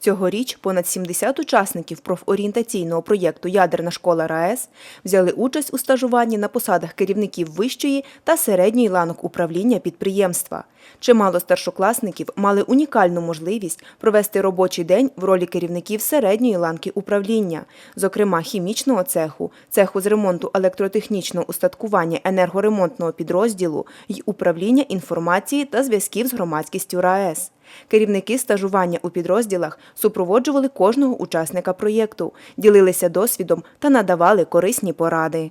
Цьогоріч понад 70 учасників профорієнтаційного проєкту Ядерна школа РаЕС взяли участь у стажуванні на посадах керівників вищої та середньої ланок управління підприємства. Чимало старшокласників мали унікальну можливість провести робочий день в ролі керівників середньої ланки управління, зокрема хімічного цеху, цеху з ремонту електротехнічного устаткування енергоремонтного підрозділу й управління інформації та зв'язків з громадськістю РаЕС. Керівники стажування у підрозділах супроводжували кожного учасника проєкту, ділилися досвідом та надавали корисні поради.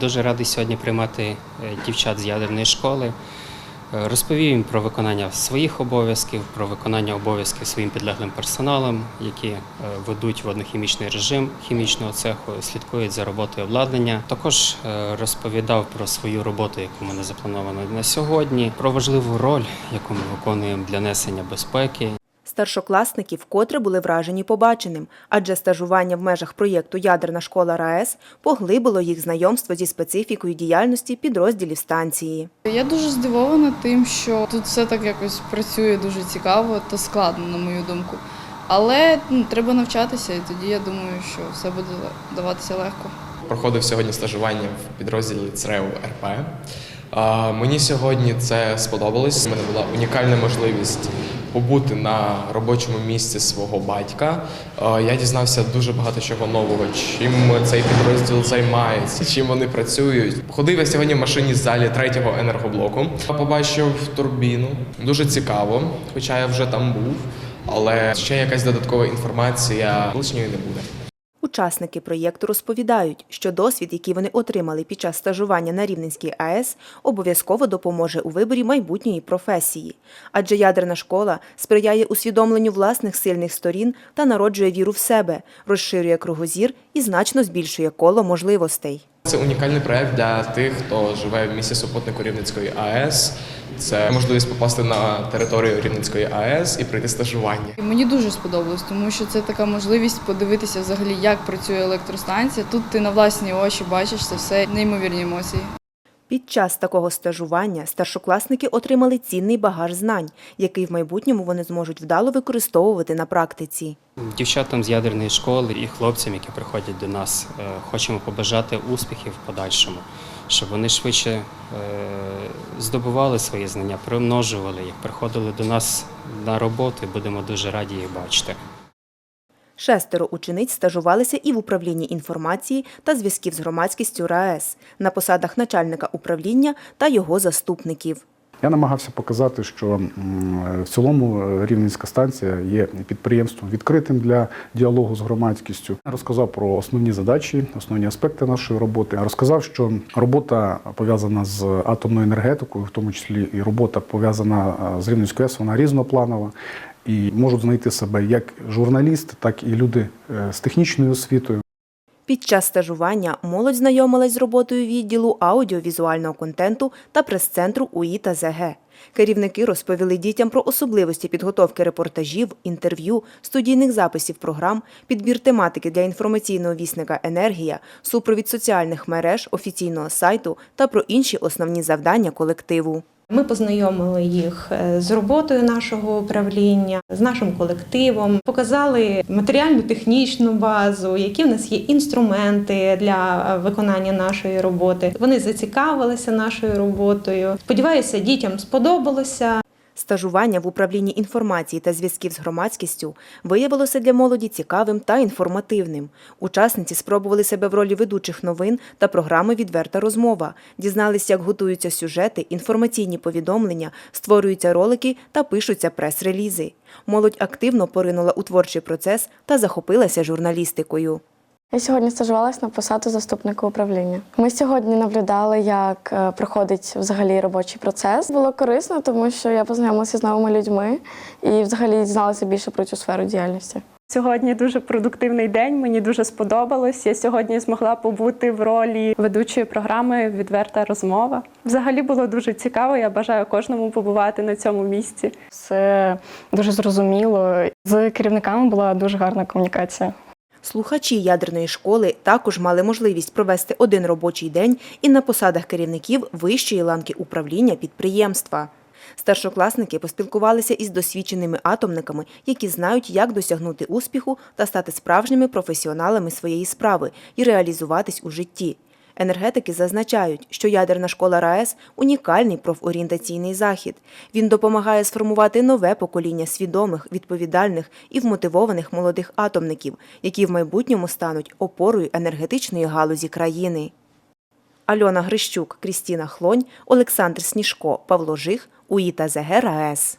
Дуже радий сьогодні приймати е, дівчат з ядерної школи. Е, Розповів їм про виконання своїх обов'язків, про виконання обов'язків своїм підлеглим персоналом, які е, ведуть воднохімічний режим хімічного цеху, слідкують за роботою обладнання. Також розповідав про свою роботу, яку мене заплановано на сьогодні, про важливу роль, яку ми виконуємо для несення безпеки Старшокласники вкотре були вражені побаченим, адже стажування в межах проєкту Ядерна школа РаЕС поглибило їх знайомство зі специфікою діяльності підрозділів станції. Я дуже здивована тим, що тут все так якось працює дуже цікаво та складно, на мою думку. Але ну, треба навчатися, і тоді я думаю, що все буде даватися легко. Проходив сьогодні стажування в підрозділі ЦРЕУ РП. Мені сьогодні це сподобалось. У мене була унікальна можливість побути на робочому місці свого батька. Я дізнався дуже багато чого нового, чим цей підрозділ займається, чим вони працюють. Ходив я сьогодні в машині з залі третього енергоблоку. Побачив турбіну. Дуже цікаво, хоча я вже там був. Але ще якась додаткова інформація лишньої не буде. Учасники проєкту розповідають, що досвід, який вони отримали під час стажування на Рівненській АЕС, обов'язково допоможе у виборі майбутньої професії. Адже ядерна школа сприяє усвідомленню власних сильних сторін та народжує віру в себе, розширює кругозір і значно збільшує коло можливостей. Це унікальний проект для тих, хто живе в місті супутнику Рівненської АЕС. Це можливість попасти на територію Рівненської АЕС і пройти стажування. Мені дуже сподобалось, тому що це така можливість подивитися взагалі, як працює електростанція. Тут ти на власні очі бачиш це все неймовірні емоції. Під час такого стажування старшокласники отримали цінний багаж знань, який в майбутньому вони зможуть вдало використовувати на практиці. Дівчатам з ядерної школи і хлопцям, які приходять до нас, е, хочемо побажати успіхів в подальшому, щоб вони швидше е, здобували свої знання, примножували їх, приходили до нас на роботу і будемо дуже раді їх бачити. Шестеро учениць стажувалися і в управлінні інформації та зв'язків з громадськістю РаЕС на посадах начальника управління та його заступників. Я намагався показати, що в цілому е, Рівненська станція є підприємством відкритим для діалогу з громадськістю. Розказав про основні задачі, основні аспекти нашої роботи. Розказав, що робота пов'язана з атомною енергетикою, в тому числі і робота пов'язана е, з Рівненською АЕС, вона різнопланова. І можуть знайти себе як журналіст, так і люди е, з технічною освітою. Під час стажування молодь знайомилась з роботою відділу аудіовізуального контенту та прес-центру УІ та ЗГ. Керівники розповіли дітям про особливості підготовки репортажів, інтерв'ю, студійних записів програм, підбір тематики для інформаційного вісника Енергія, супровід соціальних мереж, офіційного сайту та про інші основні завдання колективу. Ми познайомили їх е, з роботою нашого управління, з нашим колективом, показали матеріальну технічну базу, які в нас є інструменти для е, виконання нашої роботи. Вони зацікавилися нашою роботою. Сподіваюся, дітям сподобалося. Стажування в управлінні інформації та зв'язків з громадськістю виявилося для молоді цікавим та інформативним. Учасниці спробували себе в ролі ведучих новин та програми Відверта розмова, дізнались, як готуються сюжети, інформаційні повідомлення, створюються ролики та пишуться прес-релізи. Молодь активно поринула у творчий процес та захопилася журналістикою. Я сьогодні стажувалась на посаду заступника управління. Ми сьогодні наблюдали, як е, проходить взагалі робочий процес. Було корисно, тому що я познайомилася з новими людьми і взагалі дізналася більше про цю сферу діяльності. Сьогодні дуже продуктивний день. Мені дуже сподобалось. Я сьогодні змогла побути в ролі ведучої програми Відверта розмова. Взагалі було дуже цікаво. Я бажаю кожному побувати на цьому місці. Все дуже зрозуміло. З керівниками була дуже гарна комунікація. Слухачі ядерної школи також мали можливість провести один робочий день і на посадах керівників вищої ланки управління підприємства. Старшокласники поспілкувалися із досвідченими атомниками, які знають, як досягнути успіху та стати справжніми професіоналами своєї справи і реалізуватись у житті. Енергетики зазначають, що ядерна школа РаЕС – унікальний профорієнтаційний захід. Він допомагає сформувати нове покоління свідомих, відповідальних і вмотивованих молодих атомників, які в майбутньому стануть опорою енергетичної галузі країни. Альона Грищук, Крістіна Хлонь, Олександр Сніжко, Павло Жих, УІТА ЗГ РаЕС.